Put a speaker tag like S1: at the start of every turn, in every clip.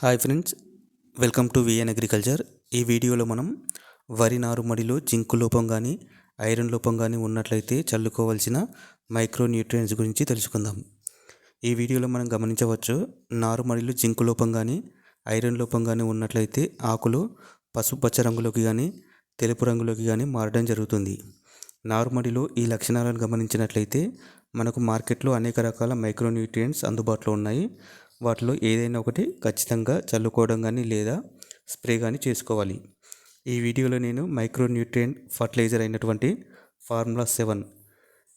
S1: Hi friends welcome to VN agriculture. ఈ వీడియోలో మనం వరి నారుమడిలో జింకు లోపం కానీ ఐరన్ లోపం కానీ ఉన్నట్లయితే చల్లుకోవాల్సిన మైక్రో న్యూట్రియన్స్ గురించి తెలుసుకుందాం. ఈ వీడియోలో మనం గమనించవచ్చు నారుమడిలో జింకు లోపం కానీ ఐరన్ లోపం కానీ ఉన్నట్లయితే ఆకులు పసుపు పచ్చ రంగులోకి కానీ తెలుపు రంగులోకి కానీ మారడం జరుగుతుంది. నారుమడిలో ఈ లక్షణాలను గమనించినట్లయితే మనకు మార్కెట్లో అనేక రకాల మైక్రోన్యూట్రియంట్స్ అందుబాటులో ఉన్నాయి. వాటిలో ఏదైనా ఒకటి ఖచ్చితంగా చల్లుకోవడం కానీ లేదా స్ప్రే కానీ చేసుకోవాలి. ఈ వీడియోలో నేను మైక్రోన్యూట్రియంట్ ఫర్టిలైజర్ అయినటువంటి ఫార్ములా సెవెన్.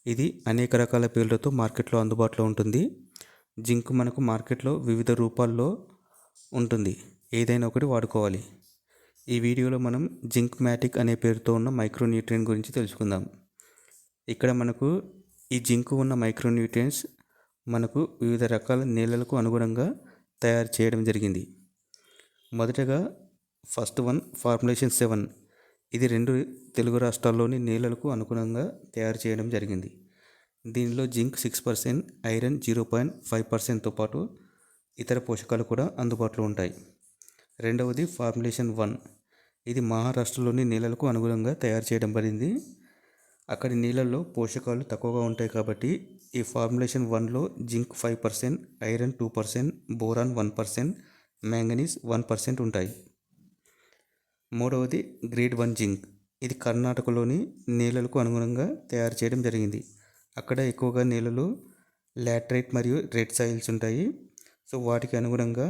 S1: ఇది అనేక రకాల పేర్లతో మార్కెట్లో అందుబాటులో ఉంటుంది. జింక్ మనకు మార్కెట్లో వివిధ రూపాల్లో ఉంటుంది. ఏదైనా ఒకటి వాడుకోవాలి. ఈ వీడియోలో మనం జింక్ మ్యాటిక్ అనే పేరుతో ఉన్న మైక్రోన్యూట్రియంట్ గురించి తెలుసుకుందాం. ఇక్కడ మనకు ఈ జింక్ ఉన్న మైక్రోన్యూట్రియంట్స్ మనకు వివిధ రకాల నేలలకు అనుగుణంగా తయారు చేయడం జరిగింది. మొదటగా ఫస్ట్ వన్ ఫార్ములేషన్ సెవెన్. ఇది రెండు తెలుగు రాష్ట్రాల్లోని నేలలకు అనుగుణంగా తయారు చేయడం జరిగింది. దీనిలో zinc six percent iron zero point five పర్సెంట్తో పాటు ఇతర పోషకాలు కూడా అందుబాటులో ఉంటాయి. రెండవది ఫార్ములేషన్ వన్. ఇది మహారాష్ట్రలోని నేలలకు అనుగుణంగా తయారు చేయడం పడింది అక్కడి నీళ్ళల్లో పోషకాలు తక్కువగా ఉంటాయి కాబట్టి ఈ ఫార్ములేషన్ వన్లో zinc five percent iron two percent boron one percent manganese one percent ఉంటాయి. మూడవది గ్రేడ్ వన్ జింక్. ఇది కర్ణాటకలోని నేలలకు అనుగుణంగా తయారు చేయడం జరిగింది. అక్కడ ఎక్కువగా నేలలు లాట్రైట్ మరియు రెడ్ సాయిల్స్ ఉంటాయి. సో వాటికి అనుగుణంగా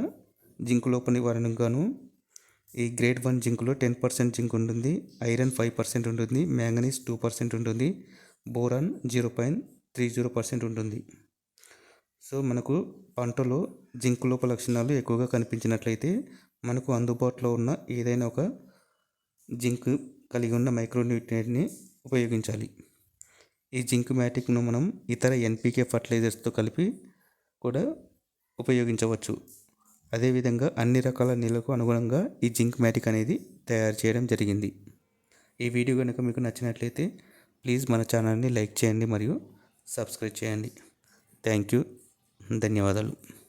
S1: జింక్ లోప నివారణగాను ఈ గ్రేడ్ వన్ జింక్లో టెన్ పర్సెంట్ జింక్ ఉంటుంది ఐరన్ ఫైవ్ పర్సెంట్ ఉంటుంది మ్యాంగనీస్ టూ పర్సెంట్ ఉంటుంది boron zero point three zero percent ఉంటుంది. సో మనకు పంటలో జింక్ లోప లక్షణాలు ఎక్కువగా కనిపించినట్లయితే మనకు అందుబాటులో ఉన్న ఏదైనా ఒక జింక్ కలిగి ఉన్న మైక్రోన్యూట్రియంట్ని ఉపయోగించాలి. ఈ జింక్ మ్యాటిక్ను మనం ఇతర ఎన్పికే ఫర్టిలైజర్స్తో కలిపి కూడా ఉపయోగించవచ్చు. అదేవిధంగా అన్ని రకాల నీళ్ళకు అనుగుణంగా ఈ జింక్ మ్యాటిక్ అనేది తయారు చేయడం జరిగింది. ఈ వీడియో కనుక మీకు నచ్చినట్లయితే ప్లీజ్ మన ఛానల్ని లైక్ చేయండి మరియు సబ్స్క్రైబ్ చేయండి. Thank you. ధన్యవాదాలు.